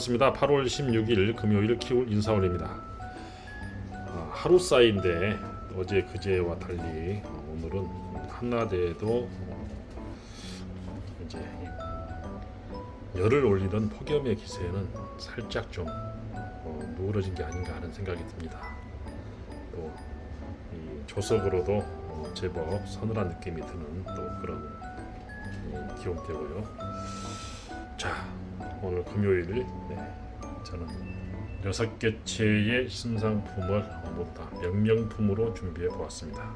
반갑습니다. 8월 16일 금요일 키울 인사원입니다. 아, 하루 사이인데 어제 그제와 달리 어, 오늘은 한낮에도 어, 이제 열을 올리던 폭염의 기세는 살짝 좀 어, 누그러진 게 아닌가 하는 생각이 듭니다. 또이 조석으로도 어, 제법 서늘한 느낌이 드는 또 그런 이 기온대고요. 자 오늘 금요일 네, 저는 여섯 개체의 신상품을 모두 다 명명품으로 준비해 보았습니다.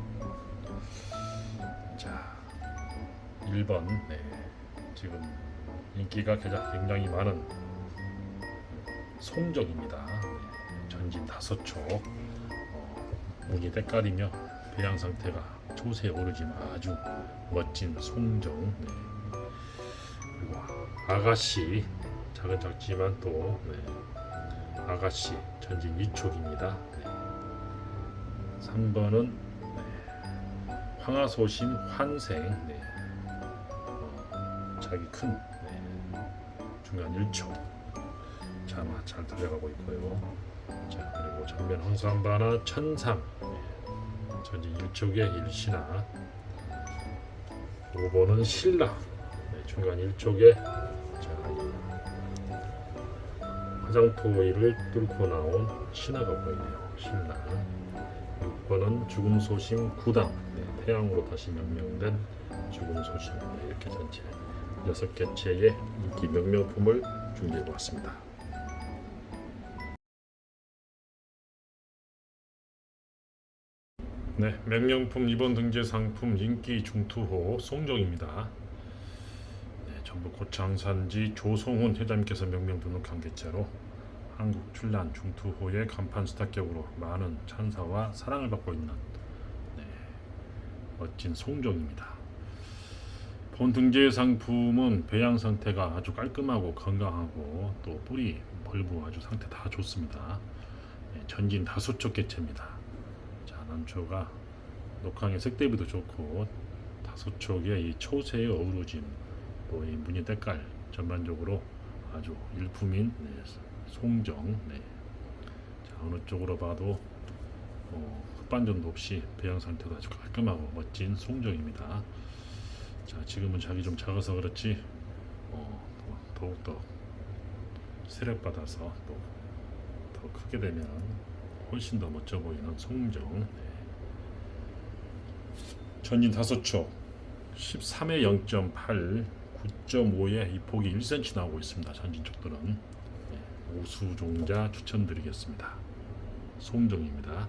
자 1번 네, 지금 인기가 굉장히 많은 송정입니다. 네, 전진 다섯 촉 어, 무늬 때깔이며 배양 상태가 초세에 오르지만 아주 멋진 송정 네. 그리고 아가씨 작은 작지만 또 네. 아가씨 전진 2촉입니다. 네. 3번은 네. 황하소심 환생 네. 어, 자기 큰 네. 중간 1촉 자마 잘 들어가고 있고요. 자 그리고 전면 황산바나 천상 네. 전진 1촉의 일신화 5번은 신라 네, 중간 1촉에 화장토이를 뚫고 나온 신화가 보이네요. 신라 6번은 죽음 소심 구당 네, 태양으로 다시 명명된 죽음 소심 네, 이렇게 전체 여섯 개체의 인기 명명품을 준비해 보았습니다. 네, 명명품 2번 등재 상품 인기 중투호 송정입니다. 네, 전북 고창산지 조성훈 회장님께서 명명 등록한 개체로 한국 출란 중투호의 간판 스타격으로 많은 찬사와 사랑을 받고 있는 네, 멋진 송정입니다. 본 등재 상품은 배양 상태가 아주 깔끔하고 건강하고 또 뿌리, 벌브 아주 상태 다 좋습니다. 네, 전진 쪽 개체입니다. 자, 난초가 녹황의 색대비도 좋고 다섯 촉의 이 초세의 어우러 짐또이 무늬 때깔 전반적으로 아주 일품인 네, 송정 네. 자, 어느 쪽으로 봐도 어, 흑반전도 없이 배양 상태도 아주 깔끔하고 멋진 송정입니다. 자, 지금은 자기 좀 작아서 그렇지 어, 더- 더욱더 세력 받아서 또 더 크게 되면 훨씬 더 멋져 보이는 송정. 네. 전진 다섯 촉 13에 0.8, 9.5에 이 폭이 1cm 나오고 있습니다. 전진 촉들은 네. 우수종자 추천드리겠습니다. 송정입니다.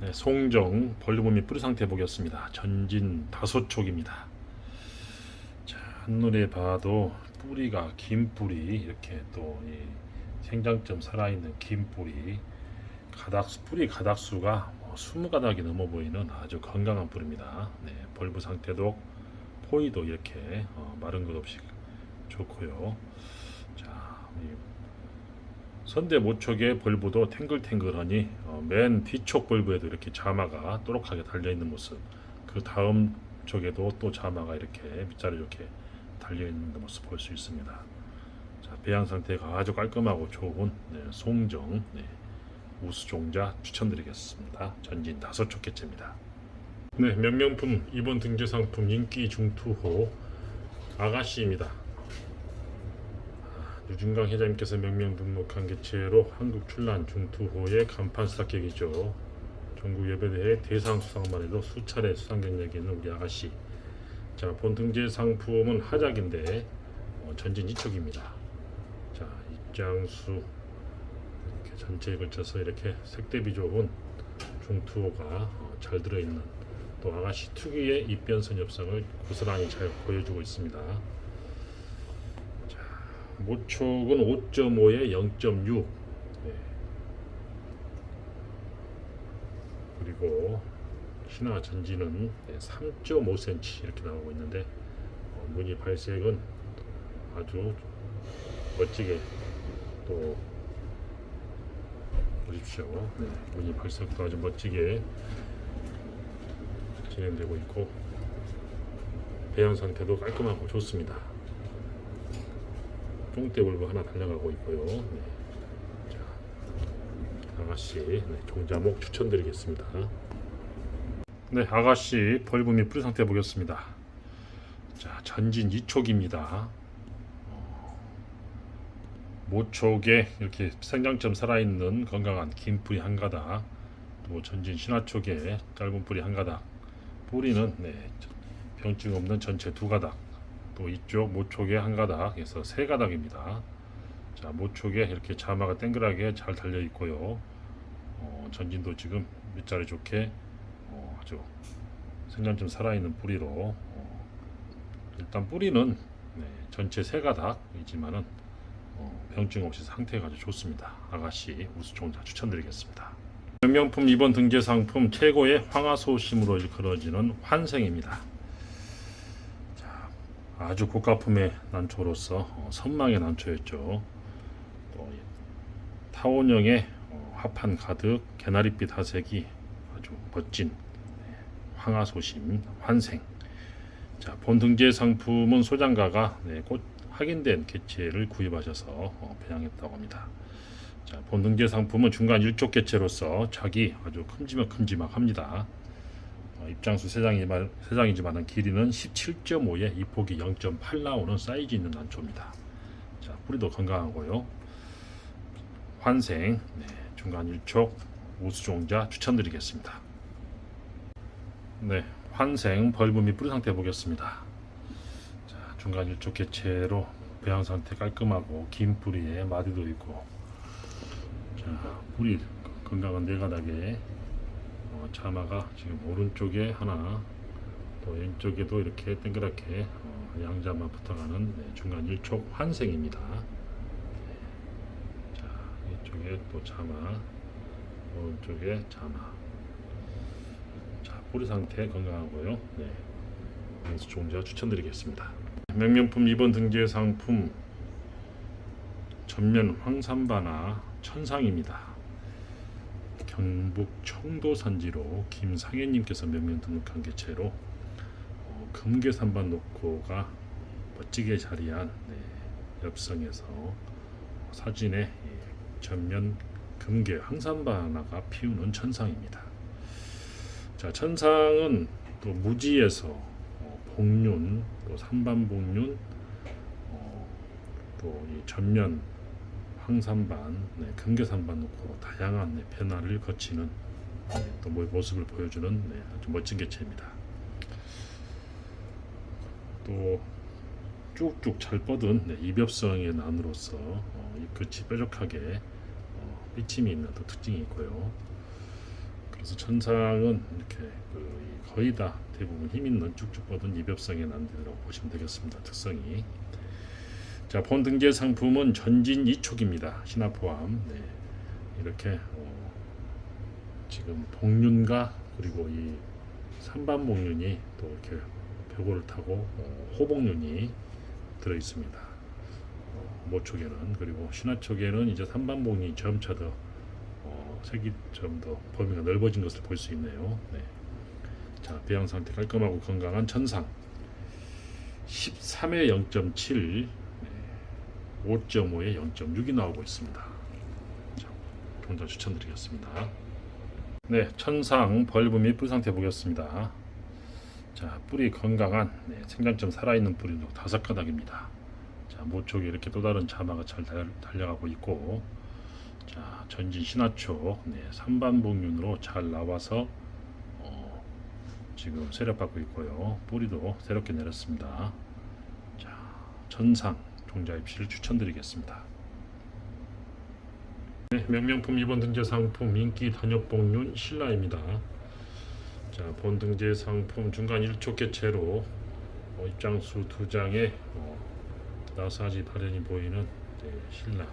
네, 송정 벌리몸 및 뿌리 상태 보겠습니다. 전진 다섯 촉입니다. 자, 한눈에 봐도 뿌리가 긴 뿌리 이렇게 또이 생장점 살아있는 긴 뿌리 가닥수 뿌리 가닥수가 뭐 20가닥이 넘어 보이는 아주 건강한 뿌리입니다. 네, 벌브 상태도 포이도 이렇게 어, 마른 것 없이 좋고요. 자, 이 선대 모촉의 벌브도 탱글탱글하니 어, 맨 뒤쪽 벌브에도 이렇게 자마가 또록하게 달려 있는 모습. 그 다음 쪽에도 또 자마가 이렇게 밑자리 이렇게 달려 있는 모습 볼 수 있습니다. 자, 배양 상태가 아주 깔끔하고 좋은 네, 송정 네, 우수종자 추천드리겠습니다. 전진 다섯 촉개체입니다. 네, 명명품 이번 등재 상품 인기 중투호 아가씨입니다. 아, 유준강 회장님께서 명명 등록한 개체로 한국 출란 중투호의 간판 스타격이죠. 전국 예배대회 대상 수상만 해도 수차례 수상 경력이 있는 우리 아가씨. 자, 본 등재 상품은 하작인데 어, 전진 이촉입니다. 자, 입장수 이렇게 전체에 걸쳐서 이렇게 색대비 좋은 중투호가 어, 잘 들어있는 또 아가씨 특유의 입변선 협상을 고스란히 잘 보여주고 있습니다. 자, 모촉은 5.5에 0.6 네. 그리고 신화 전지는 3.5cm 이렇게 나오고 있는데 어, 무늬 발색은 아주 멋지게 또 보십시오. 네, 무늬 발색도 아주 멋지게 진행되고 있고 배양 상태도 깔끔하고 좋습니다. 똥대 벌브 하나 달려가고 있고요. 네. 자, 아가씨 네, 종자목 추천드리겠습니다. 네, 아가씨 벌브 및 뿌리 상태 보겠습니다. 자, 전진 2촉입니다. 모촉에 이렇게 생장점 살아있는 건강한 긴 뿌리 한 가닥, 또 전진 신화촉에 짧은 뿌리 한 가닥, 뿌리는 네, 병증 없는 전체 두 가닥, 또 이쪽 모촉에 한 가닥 해서 세 가닥입니다. 자, 모촉에 이렇게 자마가 땡글하게 잘 달려 있고요. 어, 전진도 지금 밑자리 좋게 어, 아주 생장점 살아있는 뿌리로 어, 일단 뿌리는 네, 전체 세 가닥이지만은 어, 병증 없이 상태가 아주 좋습니다. 아가씨 우수종자 추천드리겠습니다. 명명품 2번 등재 상품 최고의 황화소심으로 일컬어지는 환생입니다. 자, 아주 고가품의 난초로서 어, 선망의 난초였죠. 또이 타원형의 어, 화판 가득 개나리빛 화색이 아주 멋진 네, 황화소심 환생. 자, 본 등재 상품은 소장가가 네, 곧 확인된 개체를 구입하셔서 어, 배양했다고 합니다. 자, 본 등재 상품은 중간 일족 개체로서 작이 아주 큼지막 큼지막합니다. 어, 입장수 세 장이지만 세 장이지만은 길이는 17.5에 이 폭이 0.8 나오는 사이즈 있는 난초입니다. 자, 뿌리도 건강하고요. 환생 네, 중간 일촉 우수종자 추천드리겠습니다. 네, 환생 및 뿌리 상태 보겠습니다. 자, 중간 일촉 개체로 배양 상태 깔끔하고 긴 뿌리에 마디도 있고 자, 뿌리 건강한 네 가닥에 어, 자마가 지금 오른쪽에 하나 또 왼쪽에도 이렇게 동그랗게 어, 양자마 붙어가는 네, 중간 일촉 환생입니다. 네. 자, 이쪽에 또 자마 오른쪽에 자마 자, 뿌리 상태 건강하고요. 네. 원수 종자 추천드리겠습니다. 명명품 2번 등재 상품 전면 황산바나 천상입니다. 경북 청도 산지로 김상현님께서 몇명 등록한 개체로 어, 금계산반 녹고가 멋지게 자리한 네, 엽성에서 사진에 예, 전면 금계 황산바나가 피우는 천상입니다. 자 천상은 또 무지에서 어, 복륜 또 산반복륜 어, 또이 전면 황산반, 네, 금계산반 놓고 다양한 네, 변화를 거치는 네, 또 모- 모습을 보여주는 네, 아주 멋진 개체입니다. 또 쭉쭉 잘 뻗은 네, 입엽성의 난으로서 어, 이 끝이 뾰족하게 어, 삐침이 있는 또 특징이 있고요. 그래서 천상은 이렇게 그, 이 거의 다 대부분 힘 있는 쭉쭉 뻗은 입엽성의 난들이라고 보시면 되겠습니다. 특성이. 자, 본 등재 상품은 전진 2촉입니다. 신화 포함. 네. 이렇게 어, 지금 복륜과 그리고 이 산반 복륜이 또 이렇게 벽고를 타고 어, 호복륜이 들어 있습니다. 어, 모촉에는 그리고 신화 촉에는 이제 산반 복륜이 점차 더 어, 색이 좀 더 범위가 넓어진 것을 볼 수 있네요. 네. 자, 배양 상태 깔끔하고 건강한 천상 13에 0.7 5.5에 0.6이 나오고 있습니다. 자, 종자 추천드리겠습니다. 네, 천상 벌브 및 뿌리 상태 보겠습니다. 자, 뿌리 건강한 네, 생장점 살아있는 뿌리도 다섯 가닥입니다. 자, 모촉에 이렇게 또 다른 자마가 잘 달- 달려가고 있고, 자, 전진 신화촉 네, 삼반복륜으로 잘 나와서 어, 지금 세력 받고 있고요. 뿌리도 새롭게 내렸습니다. 자, 천상 종자 입시를 추천드리겠습니다. 네, 명명품 2번 등재 상품 인기 단엽복륜 신라입니다. 자, 본 등재 상품 중간 1초 개체로 어, 입장수 두 장에 어, 나사지 발현이 보이는 네, 신라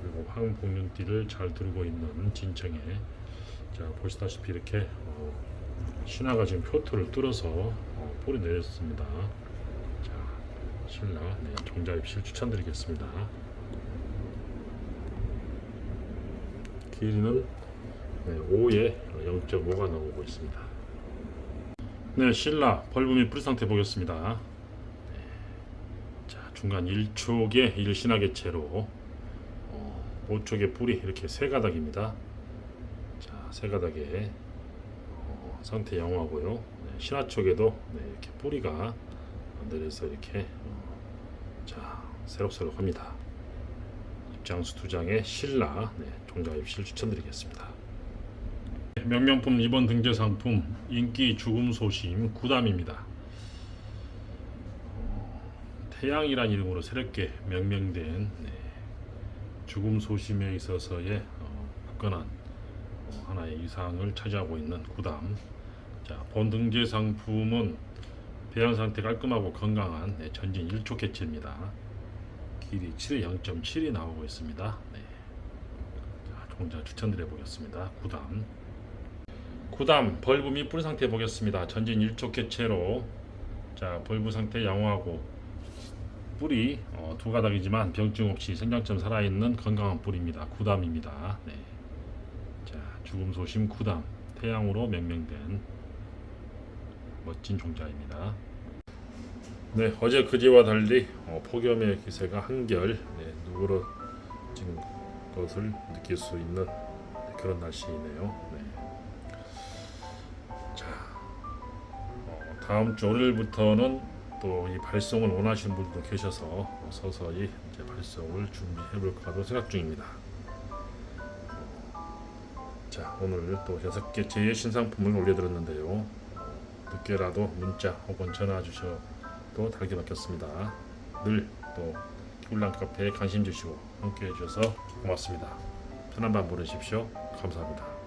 그리고 황복륜띠를 잘 두르고 있는 진청에 자 보시다시피 이렇게 어, 신화가 지금 표토를 뚫어서 어, 뿌리 내렸습니다. 자, 신라 네, 종자 입실 추천드리겠습니다. 길이는 네, 5에 0.5가 나오고 있습니다. 네, 신라 및 뿌리 상태 보겠습니다. 네, 자, 중간 1촉의 일신화개체로 어, 5촉의 뿔이 이렇게 세 가닥입니다. 자, 세 가닥에 어, 상태 양호하고요. 네, 신화촉에도 네, 이렇게 뿌리가 내려서 이렇게 어, 자 새록새록합니다. 입장수 두 장의 신라 네, 종자 입실 추천드리겠습니다. 명명품 이번 등재 상품 인기 죽음 소심 구담입니다. 태양이란 이름으로 새롭게 명명된 네, 죽음 소심에 있어서의 어, 굳건한 어, 하나의 이상을 차지하고 있는 구담. 자, 본 등재 상품은 배양 상태 깔끔하고 건강한 네, 전진 1초 개체입니다. 길이 7의 0.7이 나오고 있습니다. 네. 자, 종자 추천드려 보겠습니다. 구담. 구담 벌브 및 뿌리 상태 보겠습니다. 전진 1초 개체로 자 벌브 상태 양호하고 뿌리 어, 두 가닥이지만 병증 없이 생장점 살아있는 건강한 뿌리입니다. 구담입니다. 네. 자 죽음 소심 구담 태양으로 명명된 멋진 종자입니다. 네 어제 그제와 달리 어, 폭염의 기세가 한결 네, 누그러진 것을 느낄 수 있는 네, 그런 날씨이네요. 네. 자 어, 다음 주 월요일부터는 또 이 발송을 원하시는 분들도 계셔서 어, 서서히 이제 발송을 준비해 볼까도 생각 중입니다. 자 오늘 또 여섯 개체의 신상품을 올려드렸는데요. 어, 늦게라도 문자 혹은 전화 주셔도 달게 받겠습니다. 늘또 귤랑 카페에 관심 주시고 함께 해주셔서 고맙습니다. 편한 밤 보내십시오. 감사합니다.